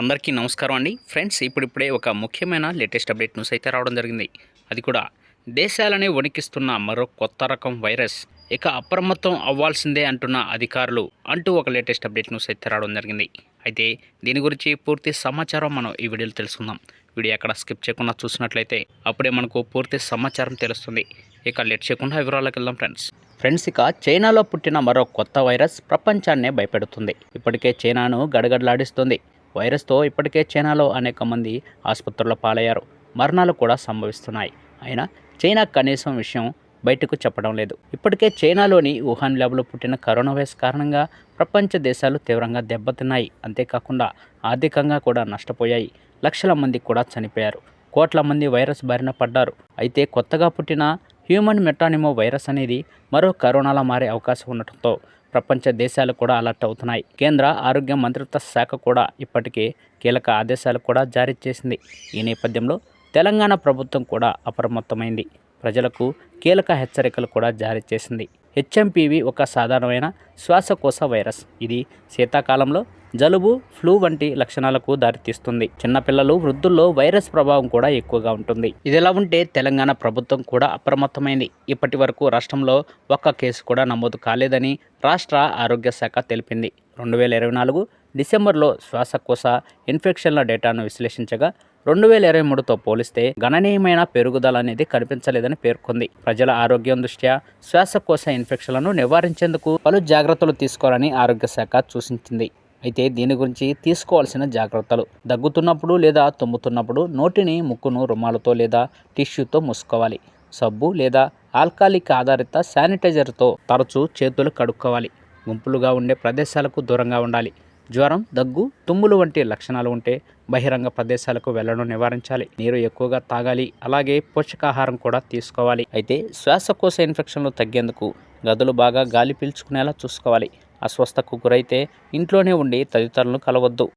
అందరికీ నమస్కారం అండి. ఫ్రెండ్స్ ఇప్పుడిప్పుడే ఒక ముఖ్యమైన లేటెస్ట్ అప్డేట్ న్యూస్ అయితే రావడం జరిగింది. అది కూడా దేశాలనే వణికిస్తున్న మరో కొత్త రకం వైరస్. ఇక అప్రమత్తం అవ్వాల్సిందే అంటున్న అధికారులు అంటూ ఒక లేటెస్ట్ అప్డేట్ న్యూస్ అయితే రావడం జరిగింది. అయితే దీని గురించి పూర్తి సమాచారం మనం ఈ వీడియోలో తెలుసుకుందాం. వీడియో ఎక్కడ స్కిప్ చేయకుండా చూసినట్లయితే అప్పుడే మనకు పూర్తి సమాచారం తెలుస్తుంది. ఇక లేట్ చేయకుండా వివరాలకు వెళ్దాం ఫ్రెండ్స్. ఫ్రెండ్స్ ఇక చైనాలో పుట్టిన మరో కొత్త వైరస్ ప్రపంచాన్నే భయపెడుతుంది. ఇప్పటికే చైనాను గడగడలాడిస్తుంది. వైరస్తో ఇప్పటికే చైనాలో అనేక మంది ఆసుపత్రుల పాలయ్యారు. మరణాలు కూడా సంభవిస్తున్నాయి. అయినా చైనా కనీసం విషయం బయటకు చెప్పడం లేదు. ఇప్పటికే చైనాలోని వుహాన్ ల్యాబ్లో పుట్టిన కరోనా వైరస్ కారణంగా ప్రపంచ దేశాలు తీవ్రంగా దెబ్బతిన్నాయి. అంతేకాకుండా ఆర్థికంగా కూడా నష్టపోయాయి. లక్షల మంది కూడా చనిపోయారు. కోట్ల మంది వైరస్ బారిన పడ్డారు. అయితే కొత్తగా పుట్టిన హ్యూమన్ మెటానిమో వైరస్ అనేది మరో కరోనాలా మారే అవకాశం ఉండటంతో ప్రపంచ దేశాలు కూడా అలర్ట్ అవుతున్నాయి. కేంద్ర ఆరోగ్య మంత్రిత్వ శాఖ కూడా ఇప్పటికే కీలక ఆదేశాలు కూడా జారీ చేసింది. ఈ నేపథ్యంలో తెలంగాణ ప్రభుత్వం కూడా అప్రమత్తమైంది. ప్రజలకు కీలక హెచ్చరికలు కూడా జారీ చేసింది. హెచ్ఎంపివి ఒక సాధారణమైన శ్వాసకోశ వైరస్. ఇది శీతాకాలంలో జలుబు ఫ్లూ వంటి లక్షణాలకు దారితీస్తుంది. చిన్నపిల్లలు వృద్ధుల్లో వైరస్ ప్రభావం కూడా ఎక్కువగా ఉంటుంది. ఇదిలా ఉంటే తెలంగాణ ప్రభుత్వం కూడా అప్రమత్తమైంది. ఇప్పటి వరకు రాష్ట్రంలో ఒక్క కేసు కూడా నమోదు కాలేదని రాష్ట్ర ఆరోగ్య శాఖ తెలిపింది. రెండు వేల ఇరవై నాలుగు డిసెంబర్లో శ్వాసకోశ ఇన్ఫెక్షన్ల డేటాను విశ్లేషించగా రెండు వేల ఇరవై మూడుతో పోలిస్తే గణనీయమైన పెరుగుదల అనేది కనిపించలేదని పేర్కొంది. ప్రజల ఆరోగ్యం దృష్ట్యా శ్వాసకోశ ఇన్ఫెక్షన్లను నివారించేందుకు పలు జాగ్రత్తలు తీసుకోవాలని ఆరోగ్య శాఖ సూచించింది. అయితే దీని గురించి తీసుకోవాల్సిన జాగ్రత్తలు దగ్గుతున్నప్పుడు లేదా తుమ్ముతున్నప్పుడు నోటిని ముక్కును రుమాలతో లేదా టిష్యూతో మూసుకోవాలి. సబ్బు లేదా ఆల్కాలిక్ ఆధారిత శానిటైజర్తో తరచూ చేతులు కడుక్కోవాలి. గుంపులుగా ఉండే ప్రదేశాలకు దూరంగా ఉండాలి. జ్వరం దగ్గు తుమ్ములు వంటి లక్షణాలు ఉంటే బహిరంగ ప్రదేశాలకు వెళ్ళడం నివారించాలి. నీరు ఎక్కువగా తాగాలి. అలాగే పోషకాహారం కూడా తీసుకోవాలి. అయితే శ్వాసకోశ ఇన్ఫెక్షన్లు తగ్గేందుకు గదులు బాగా గాలి పీల్చుకునేలా చూసుకోవాలి. అస్వస్థకు గురైతే ఇంట్లోనే ఉండి తదితరులను కలవద్దు.